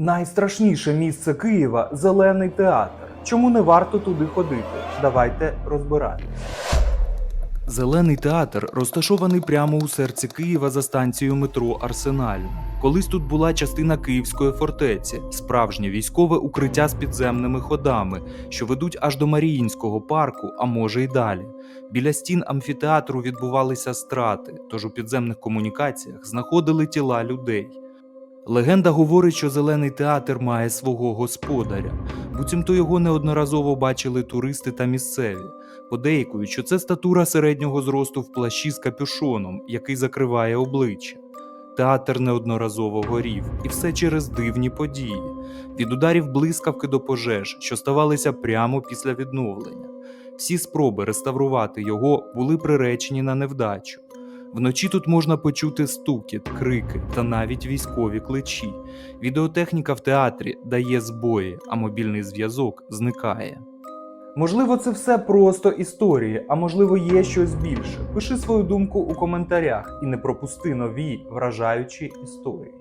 Найстрашніше місце Києва зелений театр. Чому не варто туди ходити? Давайте розбиратись. Зелений театр розташований прямо у серці Києва за станцією метро Арсенальна. Колись тут була частина Київської фортеці, справжнє військове укриття з підземними ходами, що ведуть аж до Маріїнського парку, а може й далі. Біля стін амфітеатру відбувалися страти, тож у підземних комунікаціях знаходили тіла людей. Легенда говорить, що зелений театр має свого господаря, буцімто його неодноразово бачили туристи та місцеві. Подейкують, що це статура середнього зросту в плащі з капюшоном, який закриває обличчя. Театр неодноразово горів, і все через дивні події: від ударів блискавки до пожеж, що ставалися прямо після відновлення. Всі спроби реставрувати його були приречені на невдачу. Вночі тут можна почути стукіт, крики та навіть військові кличі. Відеотехніка в театрі дає збої, а мобільний зв'язок зникає. Можливо, це все просто історії, а можливо, є щось більше. Пиши свою думку у коментарях і не пропусти нові вражаючі історії.